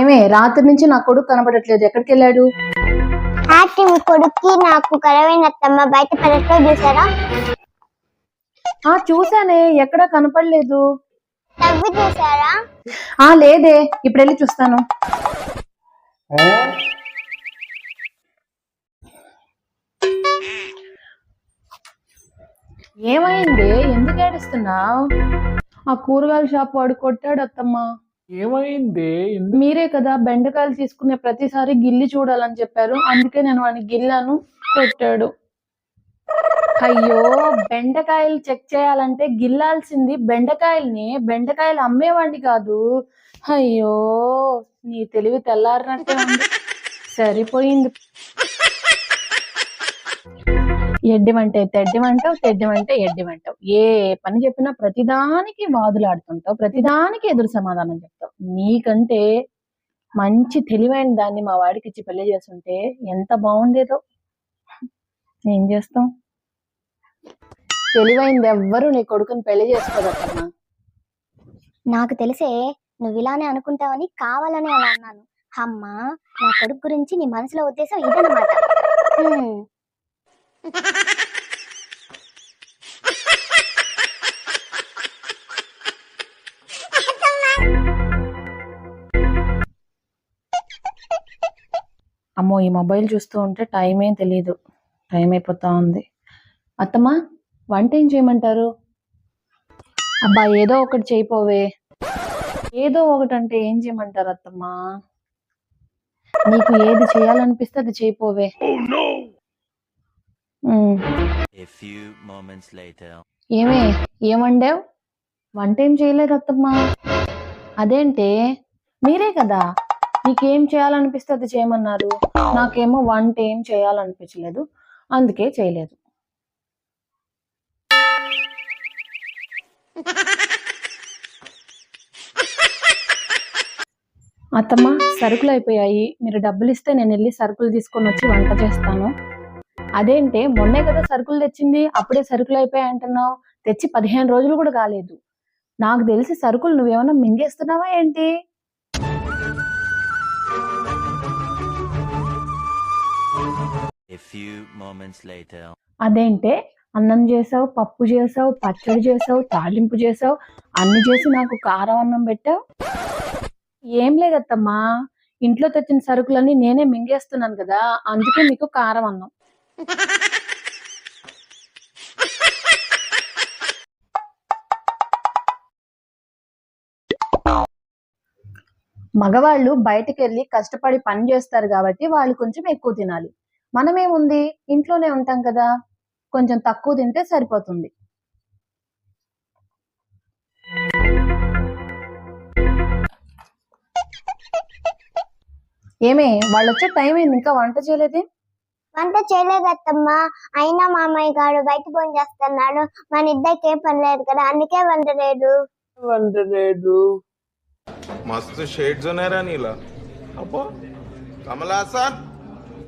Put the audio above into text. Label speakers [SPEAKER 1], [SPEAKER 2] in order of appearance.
[SPEAKER 1] ఏమే రాత్రి నుంచి నా కొడుకు కనబడట్లేదు. ఎక్కడికి వెళ్ళాడు?
[SPEAKER 2] ఆంటీ మీ కొడుక్కి నాకు కరవైన అత్తమ్మ బయట పెరట్లో చూసారా?
[SPEAKER 1] ఆ చూసానే ఎక్కడా కనపడలేదు.
[SPEAKER 2] తవ్వి చూసారా?
[SPEAKER 1] ఆ లేదే. ఇప్పుడు వెళ్ళి చూస్తాను. ఏమైంది? ఎందుకు ఏడుస్తున్నావు? ఆ కూరగాయల షాప్ వాడు కొట్టాడు అత్తమ్మ.
[SPEAKER 3] ఏమైంది?
[SPEAKER 1] మీరే కదా బెండకాయలు తీసుకునే ప్రతిసారి గిల్లి చూడాలని చెప్పారు. అందుకే నేను వాడిని గిల్లాను కొట్టాడు. అయ్యో బెండకాయలు చెక్ చేయాలంటే గిల్లాల్సింది బెండకాయల్ని బెండకాయలు అమ్మేవాడిని కాదు. అయ్యో నీ తెలివి తెల్లారినట్టే ఉంది. సరిపోయింది. ఎడ్డిమంటే తెడ్డిమంటావు తెడ్డిమంటే ఎడ్డిమంటావు ఏ పని చెప్పినా ప్రతిదానికి వాదులాడుతుంటావు ప్రతిదానికి ఎదురు సమాధానం చెప్తావు. నీకంటే మంచి తెలివైన దాన్ని మా వాడికి ఇచ్చి పెళ్ళి చేస్తుంటే ఎంత బాగుండేదో. ఏం చేస్తాం? తెలివైంది ఎవ్వరు నీ కొడుకుని పెళ్ళి చేసుకోదమ్మా
[SPEAKER 2] నాకు తెలిసే నువ్వు ఇలానే అనుకుంటావని కావాలని అలా అన్నాను. అమ్మా నా కొడుకు గురించి నీ మనసులో ఉద్దేశం ఇదన్నమాట.
[SPEAKER 1] అమ్మో ఈ మొబైల్ చూస్తూ ఉంటే టైం ఏం తెలియదు టైం అయిపోతా ఉంది. అత్తమ్మా వంట ఏం చేయమంటారు? అబ్బా ఏదో ఒకటి చేయిపోవే. ఏదో ఒకటి అంటే ఏం చేయమంటారు అత్తమ్మా? నీకు ఏది చేయాలనిపిస్తే అది చేయిపోవే.
[SPEAKER 4] Later.
[SPEAKER 1] ఏమే ఏం వండావు వంట ఏం చేయలేదు అత్తమ్మా. అదేంటే మీరే కదా నీకేం చేయాలనిపిస్తే అది చేయమన్నారు. నాకేమో వంట ఏం చేయాలనిపించలేదు. అందుకే చేయలేదు. అత్తమ్మ సరుకులు అయిపోయాయి. మీరు డబ్బులు ఇస్తే నేను వెళ్ళి సరుకులు తీసుకొని వచ్చి వంట చేస్తాను. అదేంటే మొన్నే కదా సరుకులు తెచ్చింది అప్పుడే సరుకులు అయిపోయాయి అంటున్నావు. తెచ్చి పదిహేను రోజులు కూడా కాలేదు. నాకు తెలిసి సరుకులు నువ్వేమైనా మింగేస్తున్నావా ఏంటి? అదేంటే అన్నం చేసావు పప్పు చేసావు పచ్చడి చేసావు తాలింపు చేసావు అన్ని చేసి నాకు కారం అన్నం పెట్టావు? ఏం లేదత్తమ్మా. ఇంట్లో తెచ్చిన సరుకులన్నీ నేనే మింగేస్తున్నాను కదా అందుకే మీకు కారం అన్నం మగవాళ్ళు బయటికి వెళ్ళి కష్టపడి పని చేస్తారు కాబట్టి వాళ్ళు కొంచెం ఎక్కువ తినాలి. మనమేముంది? ఇంట్లోనే ఉంటాం కదా. కొంచెం తక్కువ తింటే సరిపోతుంది. ఏమే వాళ్ళు వచ్చే టైం అయింది. ఇంకా వంట చేయలేదే?
[SPEAKER 2] వంట చేయలేదు అత్తమ్మా అయినా మామయ్య గారు బయట ఫోన్ చేస్తున్నాడు. మన ఇద్దరికి ఏ పని లేదు కదా. అందుకే
[SPEAKER 3] వండలేదు
[SPEAKER 5] వండలేదు మస్తు షేడ్స్ ఉన్నారా నీలా. అబ్బో కమలాసన్